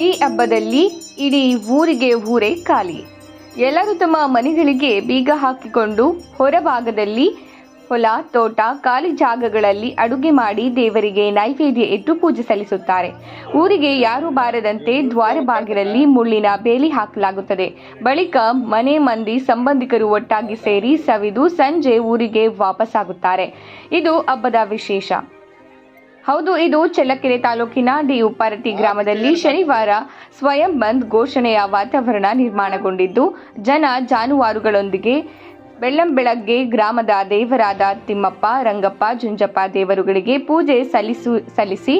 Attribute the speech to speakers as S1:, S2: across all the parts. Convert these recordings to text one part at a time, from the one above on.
S1: ಈ ಹಬ್ಬದಲ್ಲಿ ಇಡೀ ಊರಿಗೆ ಊರೇ ಖಾಲಿ. ಎಲ್ಲರೂ ತಮ್ಮ ಮನೆಗಳಿಗೆ ಬೀಗ ಹಾಕಿಕೊಂಡು ಹೊರಭಾಗದಲ್ಲಿ ಹೊಲ, ತೋಟ, ಖಾಲಿ ಜಾಗಗಳಲ್ಲಿ ಅಡುಗೆ ಮಾಡಿ ದೇವರಿಗೆ ನೈವೇದ್ಯ ಇಟ್ಟು ಪೂಜೆ ಸಲ್ಲಿಸುತ್ತಾರೆ. ಊರಿಗೆ ಯಾರು ಬಾರದಂತೆ ದ್ವಾರ ಬಾಗಿಲಲ್ಲಿ ಮುಳ್ಳಿನ ಬೇಲಿ ಹಾಕಲಾಗುತ್ತದೆ. ಬಳಿಕ ಮನೆ ಮಂದಿ ಸಂಬಂಧಿಕರು ಒಟ್ಟಾಗಿ ಸೇರಿ ಸವಿದು ಸಂಜೆ ಊರಿಗೆ ವಾಪಸ್ಸಾಗುತ್ತಾರೆ. ಇದು ಹಬ್ಬದ ವಿಶೇಷ. ಹೌದು, ಇದು ಚಳ್ಳಕೆರೆ ತಾಲೂಕಿನ ಡಿ ಉಪ್ಪಾರಟ್ಟಿ ಗ್ರಾಮದಲ್ಲಿ ಶನಿವಾರ ಸ್ವಯಂ ಬಂದ್ ಘೋಷಣೆಯ ವಾತಾವರಣ ನಿರ್ಮಾಣಗೊಂಡಿದ್ದು, ಜನ ಜಾನುವಾರುಗಳೊಂದಿಗೆ ಬೆಳ್ಳಂಬೆಳಗ್ಗೆ ಗ್ರಾಮದ ದೇವರಾದ ತಿಮ್ಮಪ್ಪ, ರಂಗಪ್ಪ, ಜುಂಜಪ್ಪ ದೇವರುಗಳಿಗೆ ಪೂಜೆ ಸಲ್ಲಿಸು, ಸಲ್ಲಿಸಿ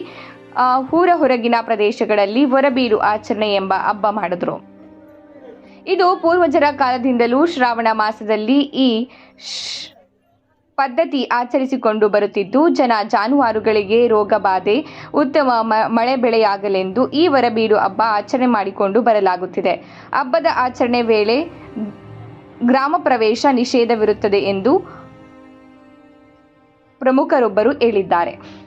S1: ಊರ ಹೊರಗಿನ ಪ್ರದೇಶಗಳಲ್ಲಿ ಹೊರಬೀರು ಆಚರಣೆ ಎಂಬ ಹಬ್ಬ ಮಾಡಿದ್ರು. ಇದು ಪೂರ್ವಜರ ಕಾಲದಿಂದಲೂ ಶ್ರಾವಣ ಮಾಸದಲ್ಲಿ ಈ ಪದ್ಧತಿ ಆಚರಿಸಿಕೊಂಡು ಬರುತ್ತಿದ್ದು, ಜನ ಜಾನುವಾರುಗಳಿಗೆ ರೋಗ ಬಾಧೆ, ಉತ್ತಮ ಮಳೆ ಬೆಳೆಯಾಗಲೆಂದು ಈ ವರಬೀಡು ಹಬ್ಬ ಆಚರಣೆ ಮಾಡಿಕೊಂಡು ಬರಲಾಗುತ್ತಿದೆ. ಹಬ್ಬದ ಆಚರಣೆ ವೇಳೆ ಗ್ರಾಮ ಪ್ರವೇಶ ನಿಷೇಧವಿರುತ್ತದೆ ಎಂದು ಪ್ರಮುಖರೊಬ್ಬರು ಹೇಳಿದ್ದಾರೆ.